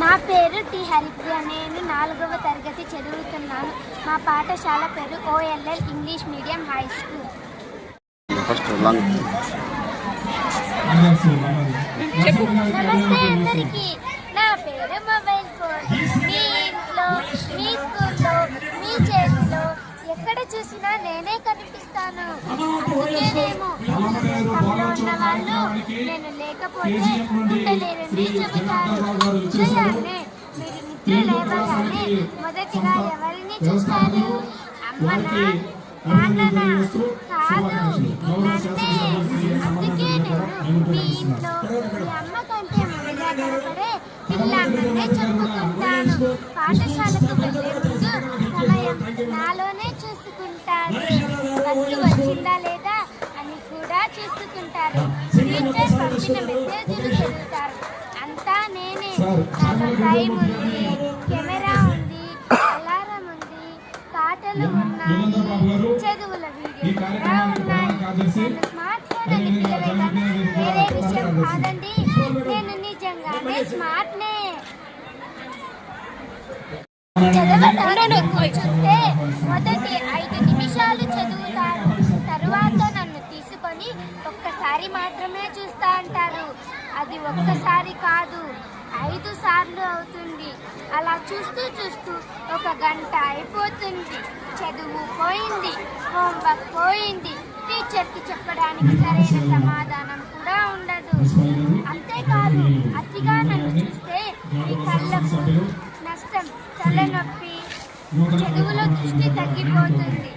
నా పేరు టి హరిప్రియ. నేను నాలుగవ తరగతి చదువుతున్నాను. మా పాఠశాల పేరు OLL English medium high school. నమస్తే అందరికీ. నా పేరు మొబైల్ ఫోన్. మీ ఇంట్లో మీ స్కూల్లో మీ చేతిలో ఎక్కడ చూసినా నేనే కనిపిస్తాను. అందుకేనేమో పక్కన ఉన్న వాళ్ళు నేను లేకపోతే ఉండలేరని చెబుతారు. ఉదయాన్నే మీరు నిద్ర లేవగానే మొదటిగా ఎవరిని చూస్తారు? అమ్మనా? నాన్ననా? కాదు. నన్నే అందుకే నేను మీ ఇంట్లో చూసుకుంటారు టీచర్ పంపిన మెసేజ్లు చదువుతారు అంతా నేనే. నాకు టైం ఉంది. కెమెరా ఉంది. అలారం ఉంది. పాటలు ఉన్నాయి. చదువుల వీడియో ఉన్నాయి. నేను స్మార్ట్ ఫోన్ అని పిలవడం వేరే విషయం కాదండి. నేను నిజంగానే స్మార్ట్నే చదవడం కూర్చుంటే. మొదటి ఒక్కసారి మాత్రమే చూస్తా అంటారు. అది ఒక్కసారి కాదు ఐదు సార్లు అవుతుంది. అలా చూస్తూ చూస్తూ ఒక గంట అయిపోతుంది. చదువు పోయింది హోంవర్క్ పోయింది. టీచర్కి చెప్పడానికి సరైన సమాధానం కూడా ఉండదు. అంతేకాదు అతిగా నన్ను చూస్తే ఈ కళ్ళకు నష్టం తలనొప్పి చదువులో దృష్టి తగ్గిపోతుంది.